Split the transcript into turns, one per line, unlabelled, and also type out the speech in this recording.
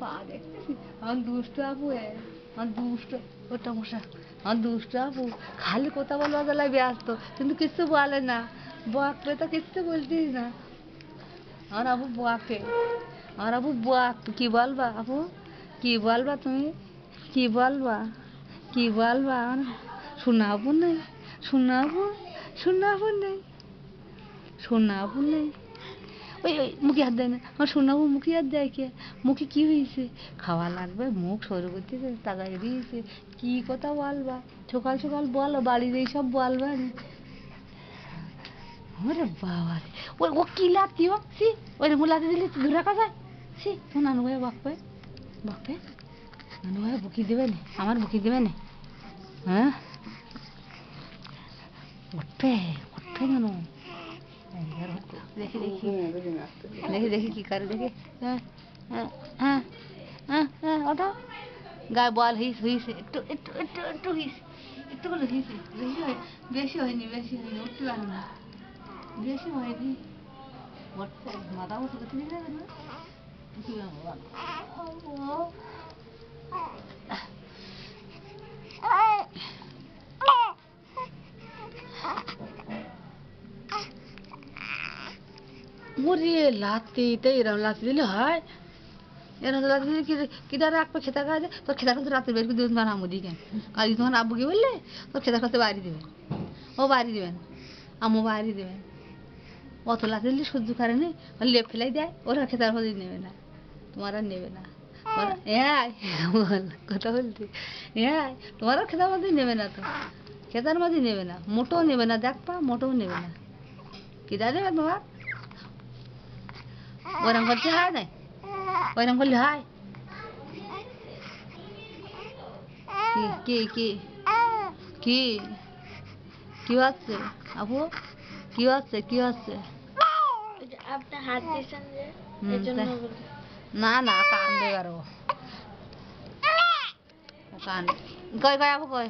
পা দেখতেছি আমার দুষ্ট আপু এ আমার দুষ্ট ওটা মশা আমার দুষ্ট আপু খালি কথা বলবার বেলায় ব্যস্ত। কিন্তু কিচ্ছু বলে না। বকলে তো কিচ্ছু বলতিস না। আমার আপু বকে আমার আপু বক। কি বলবা আপু কি বলবা তুমি? কি বলবা? কি বলবা? শোনাবো নেই শোনাবো? শোনাবো নেই। নেই। ওই ওই, মুখে হাত দেয় না। আমার শোনাবো মুখে হাত দেয় কে? মুখে হয়েছে? খাওয়া লাগবে, মুখ সরু তাকাই দিয়েছে। কথা বলবা? সকাল সকাল বলো, বাড়ির বলবা ওরে বাবা ওই ও কি লাতি ও? সি ওই মুলাতে দিলে ধরে রাখা যায় সি তো নানু ভাই বাপে বাপে নানু ভাই বুকি দেবে না? আমার বুকি দেবে না? হ্যাঁ? উঠবে উঠবে কেন দেখি দেখি দেখি দেখি কি করে দেখি হ্যাঁ হ্যাঁ হ্যাঁ হ্যাঁ ওটা গায়ে বল হিস হইছে একটু একটু একটু একটু হিস একটু করে হিস বেশি হয় বেশি হয়নি বেশি হয়নি উঠতে পারে না বেশি হয়নি মাথা উঠে দিলে না কি ওরে লাতি তো এরম লাতি দিলে হয় এরম লাতি দিলে কি কিদার রাখবে খেতা কাজে তোর খেতা করতে রাতে বের করে দেবেন তোমার আমুদি কেন কাল তোমার আব্বুকে বললে তোর খেতা করতে বাড়ি দেবেন ও বাড়ি দেবেন আম্মু বাড়ি দেবেন অত লাতি দিলে সহ্য করে নি লেপ ফেলাই দেয় ওরা খেতার মধ্যে নেবে না তোমার আর নেবে না হ্যাঁ কথা বলছি হ্যাঁ তোমার আর খেতার মধ্যে নেবে না তো খেতার মধ্যে নেবে না মোটেও নেবে না দেখ পা মোটেও নেবে না কিদা নেবে তোমার করতে হয় না ওরম করলে হয় কি কি কি কি কি হচ্ছে আপু কি হচ্ছে কি হচ্ছে। না না কান্দে পারো কান কই কই আপু কই